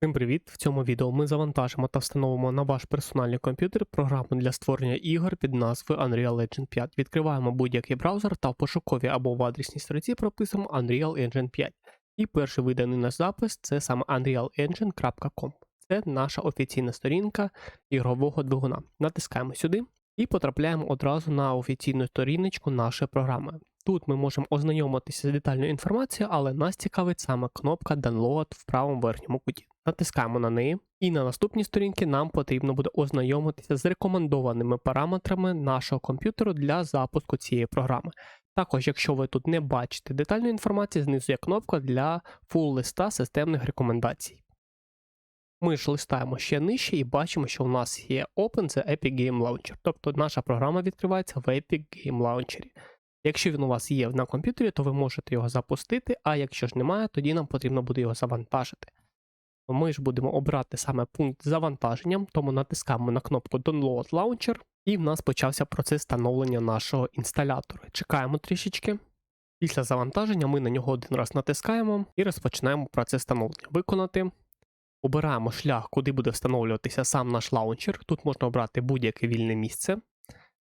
Всім привіт! В цьому відео ми завантажимо та встановимо на ваш персональний комп'ютер програму для створення ігор під назвою Unreal Engine 5. Відкриваємо будь-який браузер та в пошуковій або в адресній строці прописуємо Unreal Engine 5. І перший виданий наш запис це саме unrealengine.com. Це наша офіційна сторінка ігрового двигуна. Натискаємо сюди і потрапляємо одразу на офіційну сторіночку нашої програми. Тут ми можемо ознайомитися з детальною інформацією, але нас цікавить саме кнопка Download в правому верхньому куті. Натискаємо на неї, і на наступній сторінці нам потрібно буде ознайомитися з рекомендованими параметрами нашого комп'ютеру для запуску цієї програми. Також, якщо ви тут не бачите детальної інформації, знизу є кнопка для full листа системних рекомендацій. Ми ж листаємо ще нижче і бачимо, що у нас є Open the Epic Game Launcher, тобто наша програма відкривається в Epic Game Launcher. Якщо він у вас є на комп'ютері, то ви можете його запустити, а якщо ж немає, тоді нам потрібно буде його завантажити. Ми ж будемо обрати саме пункт з завантаженням, тому натискаємо на кнопку Download Launcher, і в нас почався процес встановлення нашого інсталятора. Чекаємо трішечки. Після завантаження ми на нього один раз натискаємо і розпочинаємо процес встановлення. Виконати. Обираємо шлях, куди буде встановлюватися сам наш лаунчер. Тут можна обрати будь-яке вільне місце.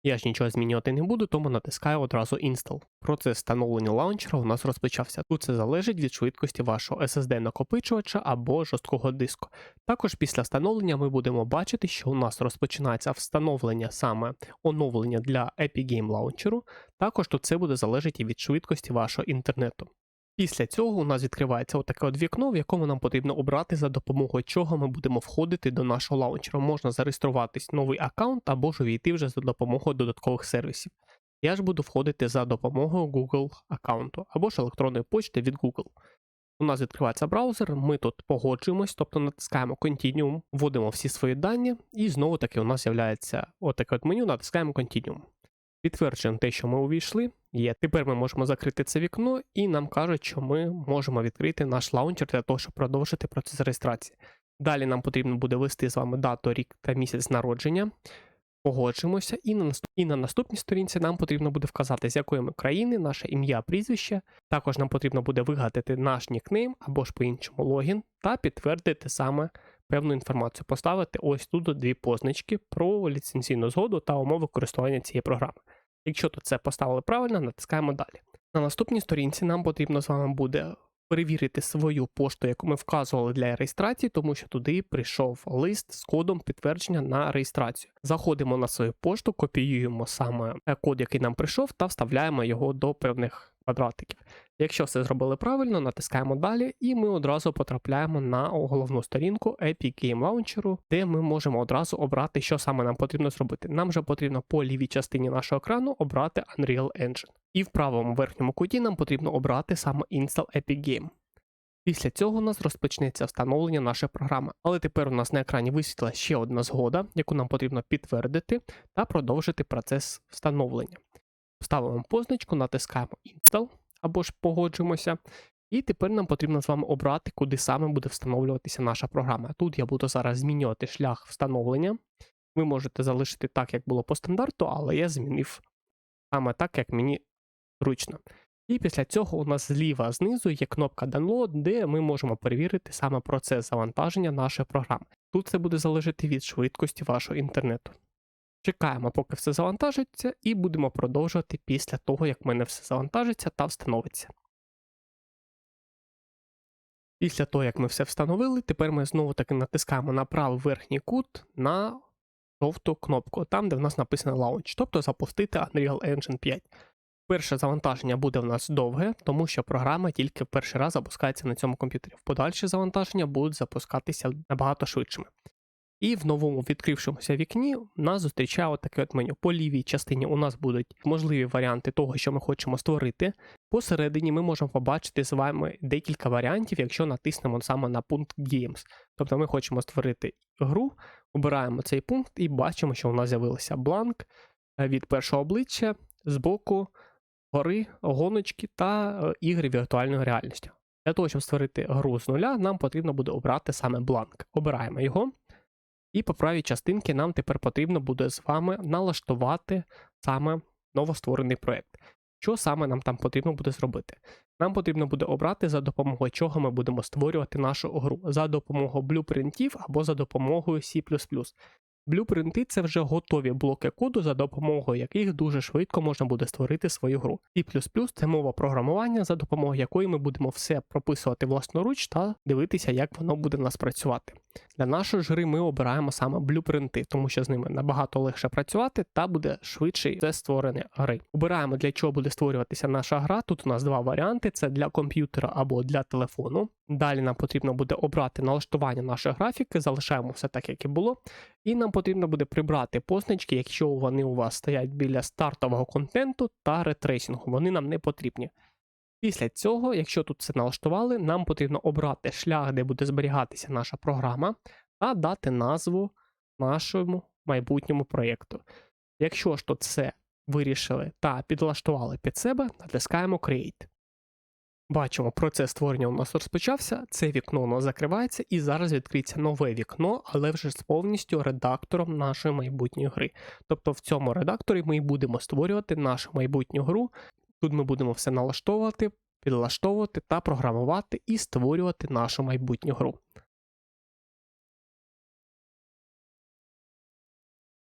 Я ж нічого змінювати не буду, тому натискаю одразу Install. Процес встановлення лаунчера у нас розпочався. Тут це залежить від швидкості вашого SSD накопичувача або жорсткого диску. Також після встановлення ми будемо бачити, що у нас розпочинається встановлення саме оновлення для Epic Game Launcher. Також тут це буде залежати від швидкості вашого інтернету. Після цього у нас відкривається отаке от вікно, в якому нам потрібно обрати за допомогою чого ми будемо входити до нашого лаунчера. Можна зареєструватись новий аккаунт або ж увійти вже за допомогою додаткових сервісів. Я ж буду входити за допомогою Google аккаунту або ж електронної почти від Google. У нас відкривається браузер, ми тут погоджуємось, тобто натискаємо Continuum, вводимо всі свої дані, і знову таки у нас з'являється отаке от меню, натискаємо Continuum. Підтверджуємо те, що ми увійшли. Є. Тепер ми можемо закрити це вікно, і нам кажуть, що ми можемо відкрити наш лаунчер для того, щоб продовжити процес реєстрації. Далі нам потрібно буде ввести з вами дату, рік та місяць народження. Погоджуємося, і на наступ... і на наступній сторінці нам потрібно буде вказати, з якої ми країни, наше ім'я, прізвище. Також нам потрібно буде вигадати наш нікнейм або ж по-іншому логін, та підтвердити саме певну інформацію, поставити ось тут дві позначки про ліцензійну згоду та умови користування цієї програми. Якщо тут це поставили правильно, натискаємо далі. На наступній сторінці нам потрібно з вами буде перевірити свою пошту, яку ми вказували для реєстрації, тому що туди прийшов лист з кодом підтвердження на реєстрацію. Заходимо на свою пошту, копіюємо саме код, який нам прийшов, та вставляємо його до певних квадратиків. Якщо все зробили правильно, натискаємо далі, і ми одразу потрапляємо на головну сторінку Epic Game Launcher, де ми можемо одразу обрати, що саме нам потрібно зробити. Нам же потрібно по лівій частині нашого екрану обрати Unreal Engine. І в правому верхньому куті нам потрібно обрати саме Install Epic Game. Після цього у нас розпочнеться встановлення нашої програми, але тепер у нас на екрані висвітла ще одна згода, яку нам потрібно підтвердити та продовжити процес встановлення. Ставимо позначку, натискаємо Install або ж погоджуємося. І тепер нам потрібно з вами обрати, куди саме буде встановлюватися наша програма. Тут я буду зараз змінювати шлях встановлення. Ви можете залишити так, як було по стандарту, але я змінив саме так, як мені зручно. І після цього у нас зліва знизу є кнопка Download, де ми можемо перевірити саме процес завантаження нашої програми. Тут це буде залежати від швидкості вашого інтернету. Чекаємо, поки все завантажиться, і будемо продовжувати після того, як в мене все завантажиться та встановиться. Після того, як ми все встановили, тепер ми знову таки натискаємо на правий верхній кут на жовту кнопку, там, де в нас написано Launch, тобто запустити Unreal Engine 5. Перше завантаження буде в нас довге, тому що програма тільки в перший раз запускається на цьому комп'ютері. В подальші завантаження будуть запускатися набагато швидшими. І в новому відкрившомуся вікні нас зустрічає таке от меню. По лівій частині у нас будуть можливі варіанти того, що ми хочемо створити. Посередині ми можемо побачити з вами декілька варіантів, якщо натиснемо саме на пункт Games. Тобто ми хочемо створити гру, обираємо цей пункт і бачимо, що у нас з'явився бланк е, від першого обличчя з боку гори, гоночки та е, ігри віртуальної реальності. Для того, щоб створити гру з нуля, нам потрібно буде обрати саме бланк. Обираємо його. І по правій частинці нам тепер потрібно буде з вами налаштувати саме новостворений проєкт. Що саме нам там потрібно буде зробити? нам потрібно буде обрати за допомогою чого ми будемо створювати нашу гру за допомогою блюпринтів або за допомогою C++. Блюпринти це вже готові блоки коду, за допомогою яких дуже швидко можна буде створити свою гру. C++ це мова програмування, за допомогою якої ми будемо все прописувати власноруч та дивитися, як воно буде у нас працювати. Для нашої ж гри ми обираємо саме блюпринти, тому що з ними набагато легше працювати та буде швидше це створення гри. Обираємо для чого буде створюватися наша гра. Тут у нас два варіанти: це для комп'ютера або для телефону. Далі нам потрібно буде обрати налаштування нашої графіки, залишаємо все так, як і було. І нам потрібно буде прибрати позначки, якщо вони у вас стоять біля стартового контенту та ретрейсингу. Вони нам не потрібні. Після цього, якщо тут все налаштували, нам потрібно обрати шлях, де буде зберігатися наша програма, та дати назву нашому майбутньому проєкту. Якщо ж тут все вирішили та підлаштували під себе, натискаємо Create. Бачимо, процес створення у нас розпочався, це вікно у нас закривається, і зараз відкриється нове вікно, але вже з повністю редактором нашої майбутньої гри. Тобто в цьому редакторі ми і будемо створювати нашу майбутню гру. Тут ми будемо все налаштовувати, підлаштовувати та програмувати і створювати нашу майбутню гру.